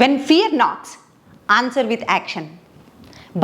When fear knocks answer with action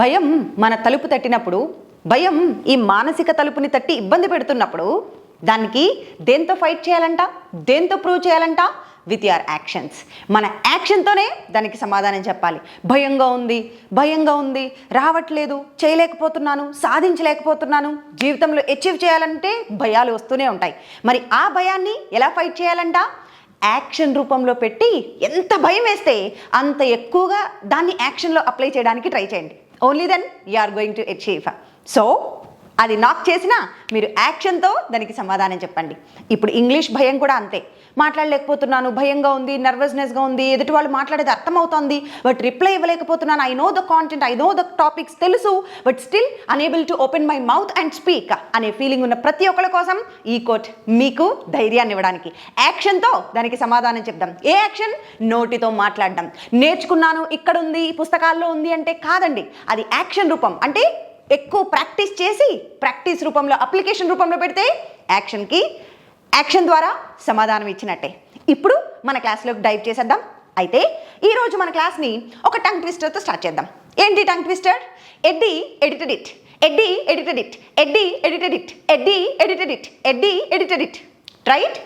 భయం మన తలుపు తట్టినప్పుడు భయం ఈ మానసిక తలుపుని తట్టి ఇబ్బంది పెడుతున్నప్పుడు దానికి దేంతో ఫైట్ చేయాలంట? దేంతో ప్రూవ్ చేయాలంట? విత్ యువర్ యాక్షన్స్ మన యాక్షన్తోనే దానికి సమాధానం చెప్పాలి. భయంగా ఉంది భయంగా ఉంది రావట్లేదు చేయలేకపోతున్నాను సాధించలేకపోతున్నాను జీవితంలో అచీవ్ చేయాలంటే భయాలు వస్తూనే ఉంటాయి. మరి ఆ భయాన్ని ఎలా ఫైట్ చేయాలంట? యాక్షన్ రూపంలో పెట్టి ఎంత భయం వేస్తే అంత ఎక్కువగా దాన్ని యాక్షన్లో అప్లై చేయడానికి ట్రై చేయండి. Only then you are going to achieve so అది నాక్ చేసినా మీరు యాక్షన్తో దానికి సమాధానం చెప్పండి. ఇప్పుడు ఇంగ్లీష్ భయం కూడా అంతే. మాట్లాడలేకపోతున్నాను భయంగా ఉంది నర్వస్నెస్గా ఉంది ఎదుటి వాళ్ళు మాట్లాడేది అర్థమవుతోంది but reply ఇవ్వలేకపోతున్నాను I know the content I know the topics తెలుసు but still unable to open my mouth and speak అనే ఫీలింగ్ ఉన్న ప్రతి ఒక్కరి కోసం ఈ కోట్ మీకు ధైర్యాన్ని ఇవ్వడానికి. యాక్షన్తో దానికి సమాధానం చెప్దాం. ఏ యాక్షన్? నోటితో మాట్లాడడం. నేర్చుకున్నాను ఇక్కడ ఉంది పుస్తకాల్లో ఉంది అంటే కాదండి అది యాక్షన్ రూపం. అంటే ఎక్కువ ప్రాక్టీస్ చేసి ప్రాక్టీస్ రూపంలో అప్లికేషన్ రూపంలో పెడితే యాక్షన్కి యాక్షన్ ద్వారా సమాధానం ఇచ్చినట్టే. ఇప్పుడు మన క్లాస్లోకి డైవ్ చేసేద్దాం. అయితే ఈరోజు మన క్లాస్ని ఒక టంగ్ ట్విస్టర్తో స్టార్ట్ చేద్దాం. ఏంటి tongue twister? Eddie edited it. Eddie edited it. Eddie edited it. Eddie edited it. Eddie edited it. Right?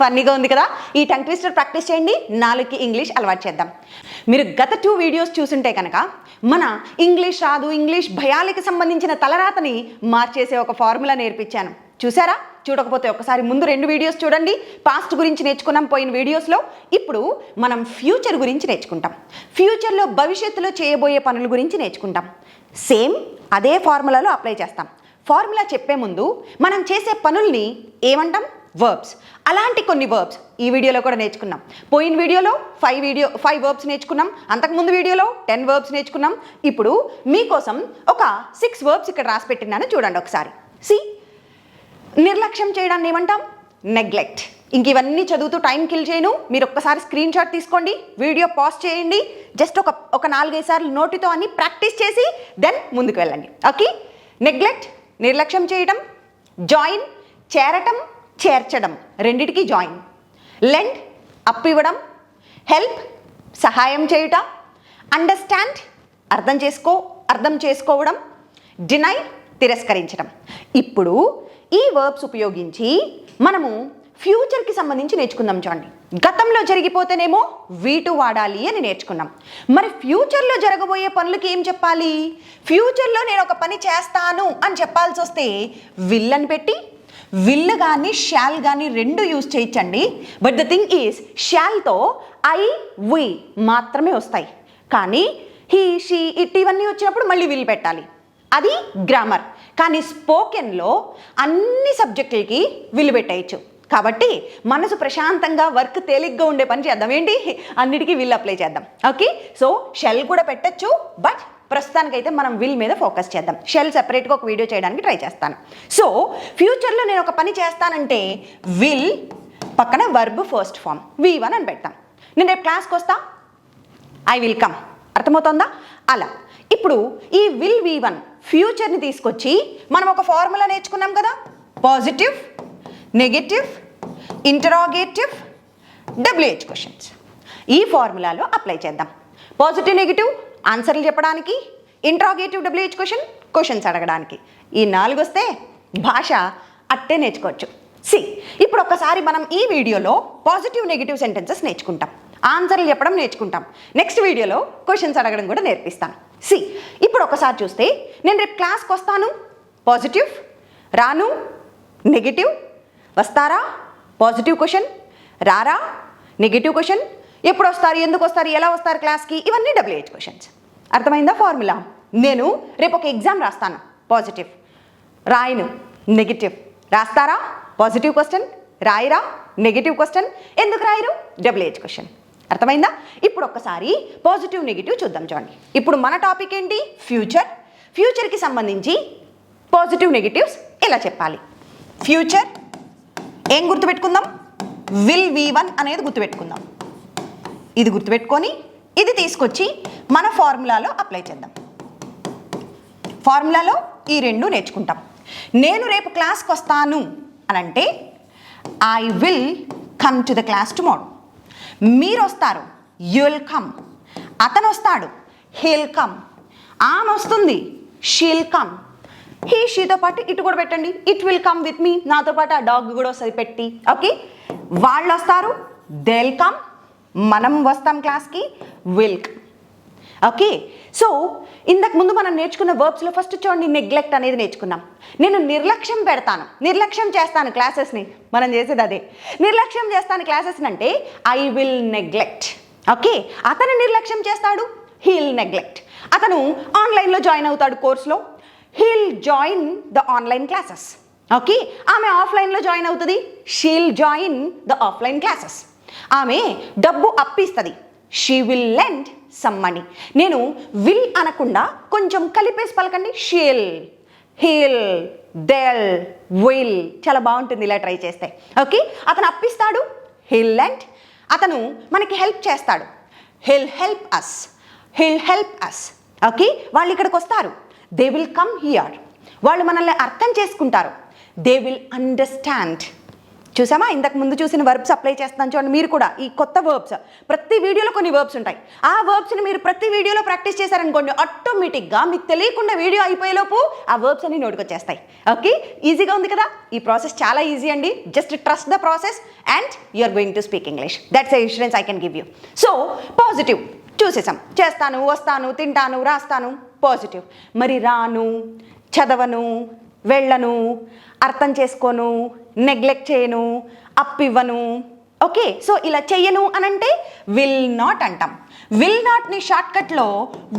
ఫన్నీగా ఉంది కదా? ఈ టంగ్ ట్విస్టర్ ప్రాక్టీస్ చేయండి. నాలుగుకి ఇంగ్లీష్ అలవాటు చేద్దాం. మీరు గత టూ వీడియోస్ చూసుంటే కనుక మన ఇంగ్లీష్ రాదు ఇంగ్లీష్ భయాలకి సంబంధించిన తలరాతని మార్చేసే ఒక ఫార్ములా నేర్పించాను. చూసారా? చూడకపోతే ఒకసారి ముందు రెండు వీడియోస్ చూడండి. పాస్ట్ గురించి నేర్చుకున్నాం పోయిన వీడియోస్లో ఇప్పుడు మనం ఫ్యూచర్ గురించి నేర్చుకుంటాం. ఫ్యూచర్లో భవిష్యత్తులో చేయబోయే పనుల గురించి నేర్చుకుంటాం. సేమ్ అదే ఫార్ములాలో అప్లై చేస్తాం. ఫార్ములా చెప్పే ముందు మనం చేసే పనుల్ని ఏమంటాం? వర్బ్స్ అలాంటి కొన్ని వర్బ్స్ ఈ వీడియోలో కూడా నేర్చుకున్నాం. పోయిన వీడియోలో ఫైవ్ వీడియో ఫైవ్ వర్బ్స్ నేర్చుకున్నాం. అంతకుముందు వీడియోలో టెన్ వర్బ్స్ నేర్చుకున్నాం. ఇప్పుడు మీకోసం ఒక సిక్స్ వర్బ్స్ ఇక్కడ రాసి పెట్టినాను చూడండి ఒకసారి. సి నిర్లక్ష్యం చేయడాన్ని ఏమంటాం? నెగ్లెక్ట్ ఇంక ఇవన్నీ చదువుతూ టైం కిల్ చేయను. మీరు ఒక్కసారి స్క్రీన్ షాట్ తీసుకోండి. వీడియో పాజ్ చేయండి. జస్ట్ ఒక ఒక నాలుగైదు సార్లు నోటితో అన్ని ప్రాక్టీస్ చేసి దెన్ ముందుకు వెళ్ళండి. ఓకే నెగ్లెక్ట్ నిర్లక్ష్యం చేయడం జాయిన్ చేరటం. చేర్చడం రెండిటికి జాయిన్ లెండ్ అప్ ఇవ్వడం హెల్ప్ సహాయం చేయుట అండర్స్టాండ్ అర్థం చేసుకో అర్థం చేసుకోవడం డినై తిరస్కరించడం. ఇప్పుడు ఈ వర్బ్స్ ఉపయోగించి మనము ఫ్యూచర్కి సంబంధించి నేర్చుకుందాం చూడండి. గతంలో జరిగిపోతేనేమో వీటు వాడాలి అని నేర్చుకున్నాం. మరి ఫ్యూచర్లో జరగబోయే పనులకి ఏం చెప్పాలి? ఫ్యూచర్లో నేను ఒక పని చేస్తాను అని చెప్పాల్సి వస్తే విల్ అని పెట్టి విల్ కానీ షాల్ కానీ రెండు యూజ్ చేయించండి. బట్ ద థింగ్ ఈజ్ షాల్తో ఐ వి మాత్రమే వస్తాయి. కానీ హీ షీ ఇట్ ఇవన్నీ వచ్చినప్పుడు మళ్ళీ విల్ పెట్టాలి. అది గ్రామర్ కానీ స్పోకెన్లో అన్ని సబ్జెక్టులకి విల్ పెట్టేయచ్చు. కాబట్టి మనసు ప్రశాంతంగా వర్క్ తేలిగ్గా ఉండే పని చేద్దాం. ఏంటి? అన్నిటికీ విల్ అప్లై చేద్దాం. ఓకే సో షెల్ కూడా పెట్టచ్చు బట్ ప్రస్తుతానికైతే మనం విల్ మీద ఫోకస్ చేద్దాం. షెల్ సెపరేట్గా ఒక వీడియో చేయడానికి ట్రై చేస్తాను. సో ఫ్యూచర్లో నేను ఒక పని చేస్తానంటే విల్ పక్కన verb first form V one అని పెడతాం. నేను రేపు క్లాస్కి వస్తా? ఐ విల్ కమ్ అర్థమవుతుందా? అలా. ఇప్పుడు ఈ విల్ వి వన్ ఫ్యూచర్ని తీసుకొచ్చి మనం ఒక ఫార్ములా నేర్చుకున్నాం కదా? Positive negative interrogative WH questions ఈ ఫార్ములాలో అప్లై చేద్దాం. పాజిటివ్ నెగిటివ్ ఆన్సర్లు చెప్పడానికి ఇంట్రాగేటివ్ డబ్ల్యూహెచ్ క్వశ్చన్ క్వశ్చన్స్ అడగడానికి. ఈ నాలుగు వస్తే భాష అట్టే నేర్చుకోవచ్చు. సి ఇప్పుడు ఒక్కసారి మనం ఈ వీడియోలో పాజిటివ్ నెగిటివ్ సెంటెన్సెస్ నేర్చుకుంటాం. ఆన్సర్లు చెప్పడం నేర్చుకుంటాం. నెక్స్ట్ వీడియోలో క్వశ్చన్స్ అడగడం కూడా నేర్పిస్తాను. సి ఇప్పుడు ఒకసారి చూస్తే నేను రేపు క్లాస్కి వస్తాను. పాజిటివ్ రాను నెగిటివ్ వస్తారా? పాజిటివ్ క్వశ్చన్ రారా? నెగిటివ్ క్వశ్చన్ ఎప్పుడు వస్తారు? ఎందుకు వస్తారు? ఎలా వస్తారు క్లాస్కి ఇవన్నీ డబ్ల్యూహెచ్ క్వశ్చన్స్ అర్థమైందా ఫార్ములా? నేను రేపు ఒక ఎగ్జామ్ రాస్తాను. పాజిటివ్ రాయను. నెగిటివ్ రాస్తారా? పాజిటివ్ క్వశ్చన్ రాయరా? నెగిటివ్ క్వశ్చన్ ఎందుకు రాయరు? డబ్ల్యూహెచ్ క్వశ్చన్ అర్థమైందా? ఇప్పుడు ఒక్కసారి పాజిటివ్ నెగిటివ్ చూద్దాం చూడండి. ఇప్పుడు మన టాపిక్ ఏంటి? ఫ్యూచర్ ఫ్యూచర్కి సంబంధించి పాజిటివ్ నెగిటివ్స్ ఎలా చెప్పాలి? ఫ్యూచర్ ఏం గుర్తుపెట్టుకుందాం? విల్ వి వన్ అనేది గుర్తుపెట్టుకుందాం. ఇది గుర్తుపెట్టుకొని ఇది తీసుకొచ్చి మన ఫార్ములాలో అప్లై చేద్దాం. ఫార్ములాలో ఈ రెండు నేర్చుకుంటాం. నేను రేపు క్లాస్కి వస్తాను అని అంటే I will come to the class tomorrow మీరు వస్తారు యు విల్ కమ్ అతను వస్తాడు హీల్ కమ్ ఆమె వస్తుంది షీల్ కమ్ హీ షీతో పాటు ఇటు కూడా పెట్టండి it will come with me నాతో పాటు ఆ డాగ్ కూడా వస్తుంది పెట్టి ఓకే? వాళ్ళు వస్తారు దేల్ కమ్ మనం వస్తాం క్లాస్కి విల్క్. ఓకే? సో ఇంతకు ముందు మనం నేర్చుకున్న వర్బ్స్లో ఫస్ట్ చూడండి నెగ్లెక్ట్ అనేది నేర్చుకున్నాం. నేను నిర్లక్ష్యం పెడతాను. నిర్లక్ష్యం చేస్తాను క్లాసెస్ని మనం చేసేది అదే. నిర్లక్ష్యం చేస్తాను క్లాసెస్ని అంటే ఐ విల్ నెగ్లెక్ట్ ఓకే? అతను నిర్లక్ష్యం చేస్తాడు హీల్ నెగ్లెక్ట్ అతను ఆన్లైన్లో జాయిన్ అవుతాడు కోర్స్లో he'll join the online classes okay? ఆమె ఆఫ్లైన్లో జాయిన్ అవుతుంది she'll join the offline classes ఆమె డబ్బు అప్పిస్తుంది. She will lend some money నేను విల్ అనకుండా కొంచెం కలిపేసి పలకండి. షీల్ హీల్ దెల్ విల్ చాలా బాగుంటుంది ఇలా ట్రై చేస్తే. ఓకే అతను అప్పిస్తాడు హిల్ లెండ్ అతను మనకి హెల్ప్ చేస్తాడు. He'll help us he'll help us okay వాళ్ళు ఇక్కడికి వస్తారు. దే విల్ కమ్ హియర్ వాళ్ళు మనల్ని అర్థం చేసుకుంటారు. దే విల్ అండర్స్టాండ్ చూసామా? ఇంతకు ముందు చూసిన వర్బ్స్ అప్లై చేస్తాను చూడండి. మీరు కూడా ఈ కొత్త వర్బ్స్ ప్రతి వీడియోలో కొన్ని వర్బ్స్ ఉంటాయి. ఆ వర్బ్స్ని మీరు ప్రతి వీడియోలో ప్రాక్టీస్ చేశారనుకోండి ఆటోమేటిక్గా మీకు తెలియకుండా వీడియో అయిపోయేలోపు ఆ వర్బ్స్ అన్ని నోటికొచ్చేస్తాయి ఓకే ఈజీగా ఉంది కదా? ఈ ప్రాసెస్ చాలా ఈజీ అండి. Just trust the process and you're going to speak English that's a insurance I can give you so positive చూసేసాం చేస్తాను వస్తాను తింటాను రాస్తాను. పాజిటివ్ మరి రాను చదవను వెళ్ళను అర్థం చేసుకోను నెగ్లెక్ట్ చేయను అప్పివ్వను. ఓకే సో ఇలా చెయ్యను అని అంటే విల్ నాట్ అంటాం విల్ నాట్ని షార్ట్కట్లో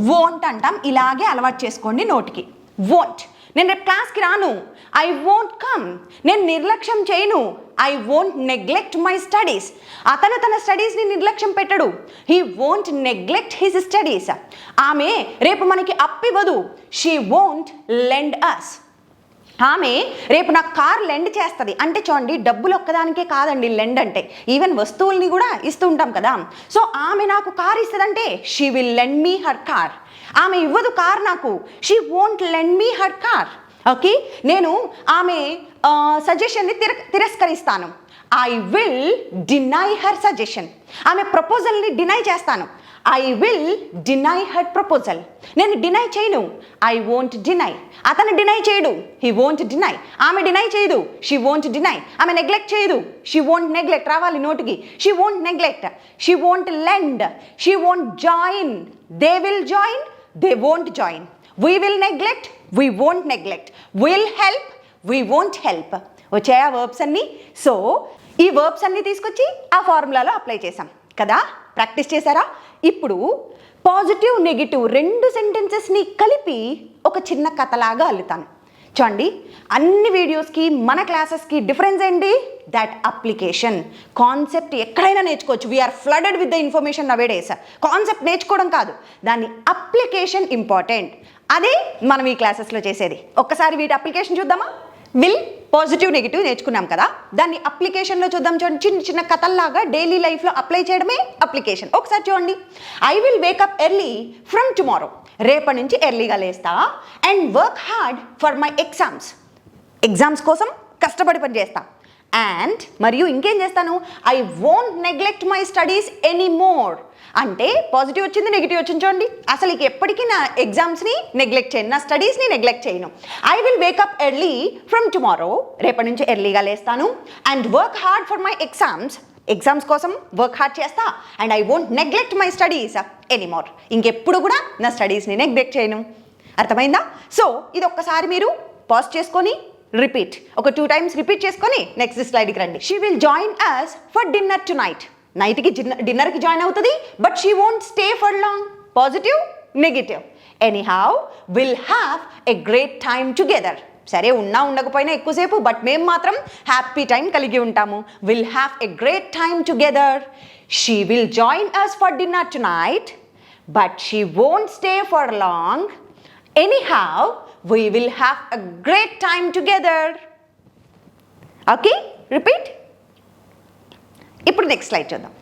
వోంట్ అంటాం. ఇలాగే అలవాటు చేసుకోండి నోటికి. వోంట్ నేను రేపు క్లాస్కి రాను. ఐ వోంట్ కమ్ నేను నిర్లక్ష్యం చేయను. I won't neglect my studies అతను తన స్టడీస్ని నిర్లక్ష్యం పెట్టడు. He won't neglect his studies ఆమె రేపు మనకి అప్పివ్వదు. షీ వోంట్ లెండ్ అస్ ఆమె రేపు నాకు కార్ లెండ్ చేస్తుంది. అంటే చూడండి డబ్బులు ఒక్కదానికే కాదండి లెండ్ అంటే. ఈవెన్ వస్తువుల్ని కూడా ఇస్తూ ఉంటాం కదా. సో ఆమె నాకు car ఇస్తుందంటే she will lend me her car ఆమె ఇవ్వదు కార్ నాకు. She won't lend me her car okay నేను ఆమె సజెషన్ని తిర తిరస్కరిస్తాను. I will deny her suggestion ఆమె ప్రపోజల్ని డినై చేస్తాను. I will deny her proposal నేను డినై చేయను. ఐ వోంట్ డినై అతను డినై చేయడు. హీ వోంట్ డినై ఆమె డినై చేయదు. షీ వోంట్ డినై ఆమె నెగ్లెక్ట్ చేయదు. షీ వోంట్ నెగ్లెక్ట్ రావాలి నోటికి. She won't neglect she won't lend she won't join they will join they won't join we will neglect we won't neglect will help we won't help వచ్చాయా verbs అన్నీ? So ఈ verbs అన్నీ తీసుకొచ్చి ఆ ఫార్ములాలో apply చేసాం కదా? ప్రాక్టీస్ చేశారా? ఇప్పుడు పాజిటివ్ నెగిటివ్ రెండు సెంటెన్సెస్ని కలిపి ఒక చిన్న కథలాగా అల్లుతాను. చూడండి అన్ని వీడియోస్కి మన క్లాసెస్కి డిఫరెన్స్ ఏంటి? దట్ అప్లికేషన్ కాన్సెప్ట్ ఎక్కడైనా నేర్చుకోవచ్చు. We're flooded with the information nowadays concept నేర్చుకోవడం కాదు. దాని అప్లికేషన్ ఇంపార్టెంట్ అదే మనం ఈ క్లాసెస్లో చేసేది. ఒక్కసారి వీటి అప్లికేషన్ చూద్దామా? విల్ పాజిటివ్ నెగిటివ్ నేర్చుకున్నాం కదా. దాన్ని అప్లికేషన్లో చూద్దాం. చూడండి చిన్న చిన్న కథల్లాగా డైలీ లైఫ్లో అప్లై చేయడమే అప్లికేషన్. ఒకసారి చూడండి. I will wake up early from tomorrow రేపటి నుంచి ఎర్లీగా లేస్తా. And work hard for my exams exams కోసం కష్టపడి పని చేస్తా అండ్ మరియు ఇంకేం చేస్తాను? I won't neglect my studies any more అంటే పాజిటివ్ వచ్చింది నెగిటివ్ వచ్చింది చూడండి. అసలు ఇక ఎప్పటికీ నా ఎగ్జామ్స్ని నెగ్లెక్ట్ చేయను నా స్టడీస్ని నెగ్లెక్ట్ చేయను. I will wake up early from tomorrow రేపటి నుంచి ఎర్లీగా లేస్తాను. And work hard for my exams exams కోసం వర్క్ హార్డ్ చేస్తా. And I won't neglect my studies anymore ఇంకెప్పుడు కూడా నా స్టడీస్ని నెగ్లెక్ట్ చేయను. అర్థమైందా? సో ఇది ఒక్కసారి మీరు పాజ్ చేసుకొని రిపీట్. ఒక టూ టైమ్స్ రిపీట్ చేసుకొని నెక్స్ట్ స్లైడ్కి రండి. She will join us for dinner tonight నైట్కి డిన్నర్కి జాయిన్ అవుతుంది but she won't stay for long positive negative any will have a great time together సరే ఉన్నా ఉండకపోయినా ఎక్కువసేపు బట్ మేము మాత్రం హ్యాపీ టైం కలిగి ఉంటాము. Will have a great time together she will join us for dinner tonight but she won't stay for long anyhow we will have a great time together. Okay? Repeat. ఇప్పుడు next slide చూద్దాం.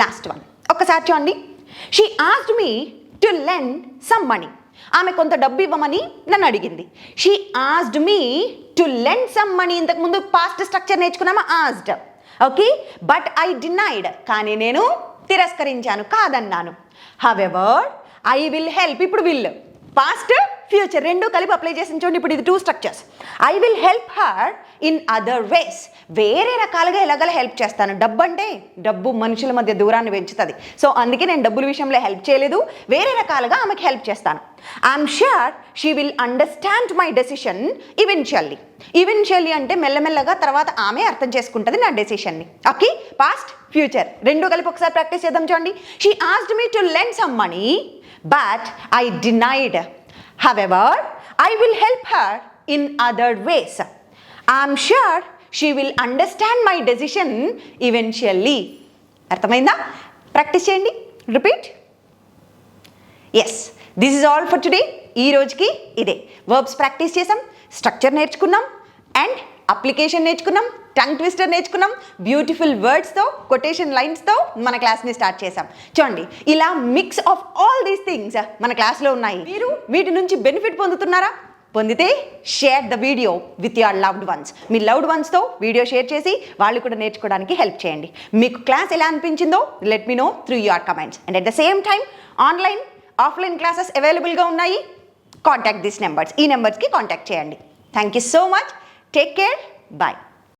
Last one ఒక్కసారి చూడండి. She asked me to lend some money ఆమె కొంత డబ్బు ఇవ్వమని నన్ను అడిగింది. She asked me to lend some money ఇంతకుముందు past structure నేర్చుకున్నామా? Asked okay but I denied కానీ నేను తిరస్కరించాను కాదన్నాను. హవెవర్ ఐ విల్ హెల్ప్ ఇప్పుడు విల్ పాస్ట్ ఫ్యూచర్ రెండు కలిపి అప్లై చేసిన చూడండి ఇప్పుడు ఇది two structures I will help her in other ways వేరే రకాలుగా ఎలాగల హెల్ప్ చేస్తాను? డబ్బు అంటే డబ్బు మనుషుల మధ్య దూరాన్ని పెంచుతుంది. సో అందుకే నేను డబ్బుల విషయంలో హెల్ప్ చేయలేదు. వేరే రకాలుగా ఆమెకి హెల్ప్ చేస్తాను. I'm sure she will understand my decision eventually eventually అంటే మెల్లమెల్లగా తర్వాత ఆమె అర్థం చేసుకుంటుంది నా డెసిషన్ని ఓకే పాస్ట్ ఫ్యూచర్ రెండు కలిపి ఒకసారి ప్రాక్టీస్ చేద్దాం చూడండి. She asked me to lend some money but I denied however I will help her in other ways I'm sure she will understand my decision eventually అర్థమైందా? ప్రాక్టీస్ చేయండి. Repeat yes this is all for today ఈ రోజుకి ఇదే. Verbs practice చేసాం structure నేర్చుకున్నాం and application నేర్చుకున్నాం. Tongue twister నేర్చుకున్నాం. Beautiful వర్డ్స్తో కొటేషన్ లైన్స్తో మన క్లాస్ని స్టార్ట్ చేసాం చూడండి ఇలా mix of all these things మన క్లాస్లో ఉన్నాయి. మీరు? వీటి నుంచి బెనిఫిట్ పొందుతున్నారా? పొందితే share the video with your loved ones me loved వన్స్తో వీడియో షేర్ చేసి వాళ్ళు కూడా నేర్చుకోవడానికి హెల్ప్ చేయండి. మీకు క్లాస్ ఎలా అనిపించిందో let me know through your comments and at the same time online offline classes అవైలబుల్గా ఉన్నాయి. కాంటాక్ట్ దిస్ నెంబర్స్ ఈ నెంబర్స్కి కాంటాక్ట్ చేయండి. Thank you so much take care bye